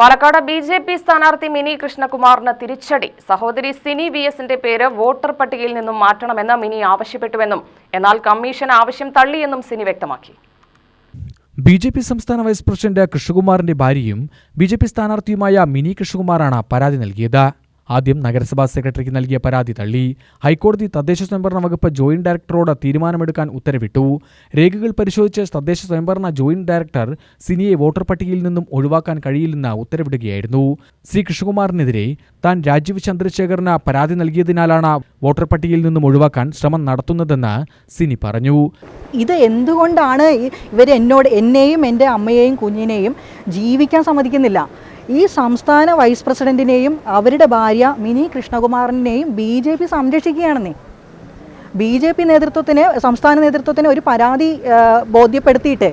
Palakkad B J P സ്ഥാനാർത്ഥി മിനി കൃഷ്ണകുമാറിന് തിരിച്ചടി. സഹോദരി സിനി വി എസിന്റെ പേര് വോട്ടർ പട്ടികയിൽ നിന്നും മാറ്റണമെന്ന് മിനി ആവശ്യപ്പെട്ടുവെന്നും എന്നാൽ കമ്മീഷൻ ആവശ്യം തള്ളിയെന്നും സിനി വ്യക്തമാക്കി. ബി ജെ പി സംസ്ഥാന വൈസ് പ്രസിഡന്റ് കൃഷ്ണകുമാറിന്റെ ഭാര്യയും ബി ജെ പി സ്ഥാനാർത്ഥിയുമായ മിനി കൃഷ്ണകുമാറാണ് പരാതി നൽകിയത്. ആദ്യം നഗരസഭാ സെക്രട്ടറിക്ക് നൽകിയ പരാതി തള്ളി. ഹൈക്കോടതി തദ്ദേശ സ്വയംഭരണ വകുപ്പ് ജോയിന്റ് ഡയറക്ടറോട് തീരുമാനമെടുക്കാൻ ഉത്തരവിട്ടു. രേഖകൾ പരിശോധിച്ച് തദ്ദേശ സ്വയംഭരണ ജോയിന്റ് ഡയറക്ടർ സിനിയെ വോട്ടർ പട്ടികയിൽ നിന്നും ഒഴിവാക്കാൻ കഴിയില്ലെന്ന് ഉത്തരവിടുകയായിരുന്നു. സി. കൃഷ്ണകുമാറിനെതിരെ താൻ രാജീവ് ചന്ദ്രശേഖറിന് പരാതി നൽകിയതിനാലാണ് വോട്ടർ പട്ടികയിൽ നിന്നും ഒഴിവാക്കാൻ ശ്രമം നടത്തുന്നതെന്ന് സിനി പറഞ്ഞു. ഇത് എന്തുകൊണ്ടാണ് ഇവർ എന്നോട് എന്നെയും എന്റെ അമ്മയെയും കുഞ്ഞിനെയും ജീവിക്കാൻ സമ്മതിക്കുന്നില്ല? ഈ സംസ്ഥാന വൈസ് പ്രസിഡന്റിനെയും അവരുടെ ഭാര്യ മിനി കൃഷ്ണകുമാറിനെയും ബി ജെ പി സംരക്ഷിക്കുകയാണെന്നേ. ബി ജെ പി നേതൃത്വത്തിന് സംസ്ഥാന നേതൃത്വത്തിന് ഒരു പരാതി ബോധ്യപ്പെടുത്തിയിട്ട്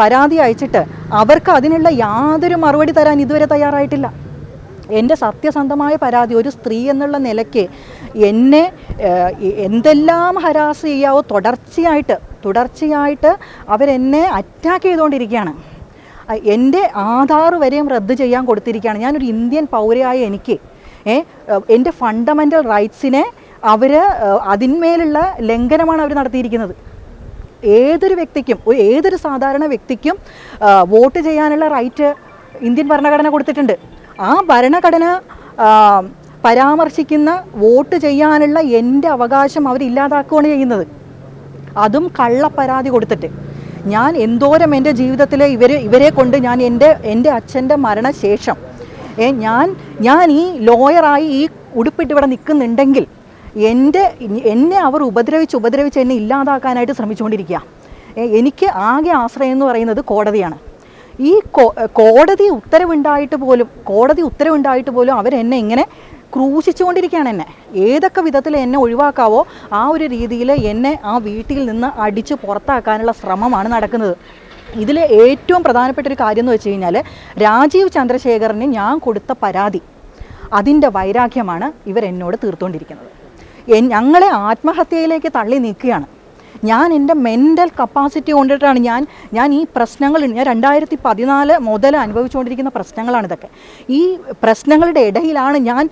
പരാതി അയച്ചിട്ട് അവർക്ക് അതിനുള്ള യാതൊരു മറുപടി തരാൻ ഇതുവരെ തയ്യാറായിട്ടില്ല. എന്റെ സത്യസന്ധമായ പരാതി ഒരു സ്ത്രീ എന്നുള്ള നിലയ്ക്ക് എന്നെ എന്തെല്ലാം ഹരാസ് ചെയ്യാവോ തുടർച്ചയായിട്ട് തുടർച്ചയായിട്ട് അവരെന്നെ അറ്റാക്ക് ചെയ്തുകൊണ്ടിരിക്കുകയാണ്. എന്റെ ആധാർ വരെയും റദ്ദ് ചെയ്യാൻ കൊടുത്തിരിക്കുകയാണ്. ഞാനൊരു ഇന്ത്യൻ പൗരയായ എനിക്ക് എന്റെ ഫണ്ടമെന്റൽ റൈറ്റ്സിനെ അവർ അതിന്മേലുള്ള ലംഘനമാണ് അവർ നടത്തിയിരിക്കുന്നത്. ഏതൊരു വ്യക്തിക്കും ഏതൊരു സാധാരണ വ്യക്തിക്കും വോട്ട് ചെയ്യാനുള്ള റൈറ്റ് ഇന്ത്യൻ ഭരണഘടന കൊടുത്തിട്ടുണ്ട്. ആ ഭരണഘടന പരാമർശിക്കുന്ന വോട്ട് ചെയ്യാനുള്ള എന്റെ അവകാശം അവരില്ലാതാക്കുകയാണ് ചെയ്യുന്നത്. അതും കള്ള പരാതി കൊടുത്തിട്ട്. ഞാൻ എന്തോരം എന്റെ ജീവിതത്തിൽ ഇവർ ഇവരെ കൊണ്ട് ഞാൻ എന്റെ എന്റെ അച്ഛന്റെ മരണശേഷം ഞാൻ ഞാൻ ഈ ലോയറായി ഈ ഉടുപ്പിട്ട് ഇവിടെ നിൽക്കുന്നുണ്ടെങ്കിൽ എന്റെ എന്നെ അവർ ഉപദ്രവിച്ച് ഉപദ്രവിച്ച് എന്നെ ഇല്ലാതാക്കാനായിട്ട് ശ്രമിച്ചുകൊണ്ടിരിക്കുക. എനിക്ക് ആകെ ആശ്രയം എന്ന് പറയുന്നത് കോടതിയാണ്. ഈ കോടതി ഉത്തരവുണ്ടായിട്ട് പോലും കോടതി ഉത്തരവുണ്ടായിട്ട് പോലും അവരെന്നെ ഇങ്ങനെ ക്രൂശിച്ചുകൊണ്ടിരിക്കുകയാണ് എന്നെ. ഏതൊക്കെ വിധത്തിൽ എന്നെ ഒഴിവാക്കാവോ ആ ഒരു രീതിയിൽ എന്നെ ആ വീട്ടിൽ നിന്ന് അടിച്ച് പുറത്താക്കാനുള്ള ശ്രമമാണ് നടക്കുന്നത്. ഇതിലെ ഏറ്റവും പ്രധാനപ്പെട്ട ഒരു കാര്യം എന്ന് വെച്ച് കഴിഞ്ഞാൽ രാജീവ് ചന്ദ്രശേഖറിന് ഞാൻ കൊടുത്ത പരാതി അതിന്റെ വൈരാഗ്യമാണ് ഇവരെന്നോട് തീർത്തുകൊണ്ടിരിക്കുന്നത്. ഞങ്ങളെ ആത്മഹത്യയിലേക്ക് തള്ളി നീക്കുകയാണ്. ഞാൻ എന്റെ മെന്റൽ കപ്പാസിറ്റി കൊണ്ടിട്ടാണ് ഞാൻ ഞാൻ ഈ പ്രശ്നങ്ങൾ ഞാൻ രണ്ടായിരത്തി പതിനാല് മുതൽ അനുഭവിച്ചുകൊണ്ടിരിക്കുന്ന പ്രശ്നങ്ങളാണ് ഇതൊക്കെ. ഈ പ്രശ്നങ്ങളുടെ ഇടയിലാണ് ഞാൻ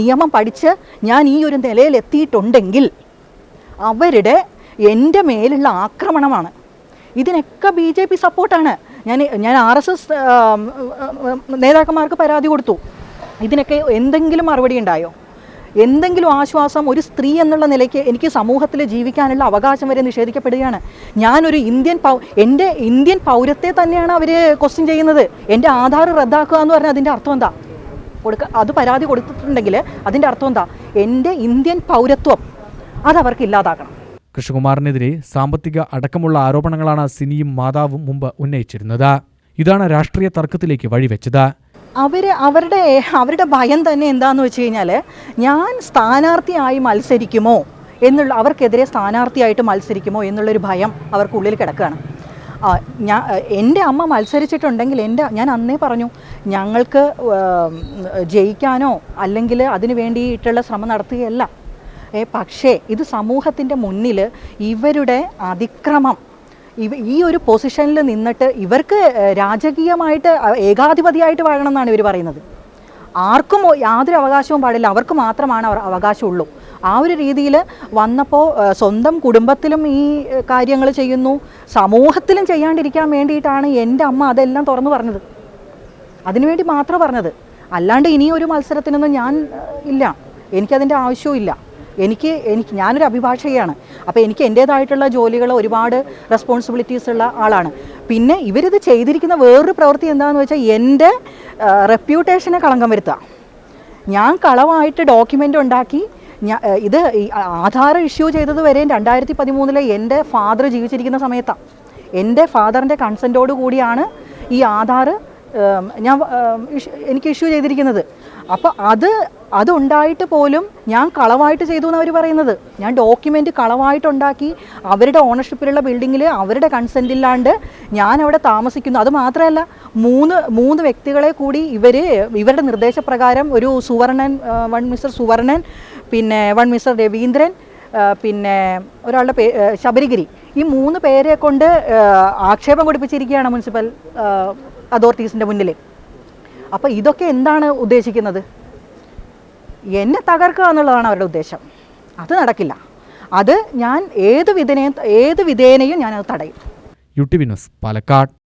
നിയമം പഠിച്ച് ഞാൻ ഈ ഒരു നിലയിൽ എത്തിയിട്ടുണ്ടെങ്കിൽ അവരുടെ എന്റെ മേലുള്ള ആക്രമണമാണ്. ഇതിനൊക്കെ ബി ജെ പി സപ്പോർട്ടാണ് ഞാൻ ഞാൻ ആർ എസ് എസ് നേതാക്കന്മാർക്ക് പരാതി കൊടുത്തു. ഇതിനൊക്കെ എന്തെങ്കിലും മറുപടി ഉണ്ടായോ? എന്തെങ്കിലും ആശ്വാസം ഒരു സ്ത്രീ എന്നുള്ള നിലയ്ക്ക് എനിക്ക് സമൂഹത്തിൽ ജീവിക്കാനുള്ള അവകാശം വരെ നിഷേധിക്കപ്പെടുകയാണ്. ഞാനൊരു ഇന്ത്യൻ പൗ എന്റെ ഇന്ത്യൻ പൗരത്തെ തന്നെയാണ് അവർ ക്വസ്റ്റ്യൻ ചെയ്യുന്നത്. എന്റെ ആധാർ റദ്ദാക്കുക എന്ന് പറഞ്ഞാൽ അതിന്റെ അർത്ഥം എന്താ? കൊടുക്ക അത് പരാതി കൊടുത്തിട്ടുണ്ടെങ്കിൽ അതിന്റെ അർത്ഥം എന്താ? എന്റെ ഇന്ത്യൻ പൗരത്വം അതവർക്ക് ഇല്ലാതാക്കണം. കൃഷ്ണകുമാറിനെതിരെ സാമ്പത്തിക അടക്കമുള്ള ആരോപണങ്ങളാണ് സിനിയും മാതാവും മുമ്പ് ഉന്നയിച്ചിരുന്നത്. ഇതാണ് രാഷ്ട്രീയ തർക്കത്തിലേക്ക് വഴിവെച്ചത്. അവർ അവരുടെ അവരുടെ ഭയം തന്നെ എന്താണെന്ന് വെച്ച് കഴിഞ്ഞാൽ ഞാൻ സ്ഥാനാർത്ഥിയായി മത്സരിക്കുമോ എന്നുള്ള അവർക്കെതിരെ സ്ഥാനാർത്ഥിയായിട്ട് മത്സരിക്കുമോ എന്നുള്ളൊരു ഭയം അവർക്കുള്ളിൽ കിടക്കുകയാണ്. ഞാൻ എന്റെ അമ്മ മത്സരിച്ചിട്ടുണ്ടെങ്കിൽ എന്റെ ഞാൻ അന്നേ പറഞ്ഞു ഞങ്ങൾക്ക് ജയിക്കാനോ അല്ലെങ്കിൽ അതിന് വേണ്ടിയിട്ടുള്ള ശ്രമം നടത്തുകയല്ല. പക്ഷേ ഇത് സമൂഹത്തിന്റെ മുന്നിൽ ഇവരുടെ അതിക്രമം ഇവ ഈ ഒരു പൊസിഷനിൽ നിന്നിട്ട് ഇവർക്ക് രാജകീയമായിട്ട് ഏകാധിപതിയായിട്ട് വാഴണം എന്നാണ് ഇവർ പറയുന്നത്. ആർക്കും യാതൊരു അവകാശവും പാടില്ല. അവർക്ക് മാത്രമാണ് അവകാശമുള്ളൂ. ആ ഒരു രീതിയിൽ വന്നപ്പോൾ സ്വന്തം കുടുംബത്തിലും ഈ കാര്യങ്ങൾ ചെയ്യുന്നു. സമൂഹത്തിലും ചെയ്യാണ്ടിരിക്കാൻ വേണ്ടിയിട്ടാണ് എന്റെ അമ്മ അതെല്ലാം തുറന്നു പറഞ്ഞത്. അതിനുവേണ്ടി മാത്രം പറഞ്ഞത്. അല്ലാണ്ട് ഇനിയൊരു മത്സരത്തിനൊന്നും ഞാൻ ഇല്ല. എനിക്കതിന്റെ ആവശ്യവും ഇല്ല. എനിക്ക് എനിക്ക് ഞാനൊരു അഭിഭാഷകയാണ്. അപ്പോൾ എനിക്ക് എന്റേതായിട്ടുള്ള ജോലികൾ ഒരുപാട് റെസ്പോൺസിബിലിറ്റീസ് ഉള്ള ആളാണ്. പിന്നെ ഇവരിത് ചെയ്തിരിക്കുന്ന വേറൊരു പ്രവൃത്തി എന്താണെന്ന് വെച്ചാൽ എന്റെ റെപ്യൂട്ടേഷനെ കളങ്കം വരുത്തുക. ഞാൻ കളവായിട്ട് ഡോക്യുമെന്റ് ഉണ്ടാക്കി ഞാൻ ഇത് ആധാർ ഇഷ്യൂ ചെയ്തത് വരെയും രണ്ടായിരത്തി പതിമൂന്നിലെ എന്റെ ഫാദർ ജീവിച്ചിരിക്കുന്ന സമയത്താണ് എന്റെ ഫാദറിന്റെ കൺസെന്റോട് കൂടിയാണ് ഈ ആധാർ ഞാൻ എനിക്ക് ഇഷ്യൂ ചെയ്തിരിക്കുന്നത്. അപ്പോൾ അത് അതുണ്ടായിട്ട് പോലും ഞാൻ കളവായിട്ട് ചെയ്തു എന്ന് അവർ പറയുന്നത്. ഞാൻ ഡോക്യുമെന്റ് കളവായിട്ടുണ്ടാക്കി അവരുടെ ഓണർഷിപ്പിലുള്ള ബിൽഡിങ്ങിൽ അവരുടെ കൺസെന്റ് ഇല്ലാണ്ട് ഞാൻ അവിടെ താമസിക്കുന്നു. അത് മാത്രമല്ല മൂന്ന് മൂന്ന് വ്യക്തികളെ കൂടി ഇവർ ഇവരുടെ നിർദ്ദേശപ്രകാരം ഒരു സുവർണൻ വൺ മിസ്റ്റർ സുവർണൻ പിന്നെ വൺ മിസ്റ്റർ രവീന്ദ്രൻ പിന്നെ ഒരാളുടെ പേ ശബരിഗിരി. ഈ മൂന്ന് പേരെ കൊണ്ട് ആക്ഷേപം കൊടുപ്പിച്ചിരിക്കുകയാണ് മുനിസിപ്പൽ അതോറിറ്റീസിന്റെ മുന്നിൽ അപ്പോൾ ഇതൊക്കെ എന്താണ് ഉദ്ദേശിക്കുന്നത്? എന്നെ തകർക്കുക എന്നുള്ളതാണ് അവരുടെ ഉദ്ദേശം. അത് നടക്കില്ല. അത് ഞാൻ ഏത് വിധേനയും ഏത് വിധേനയും ഞാനത് തടയും. U T Palakkad.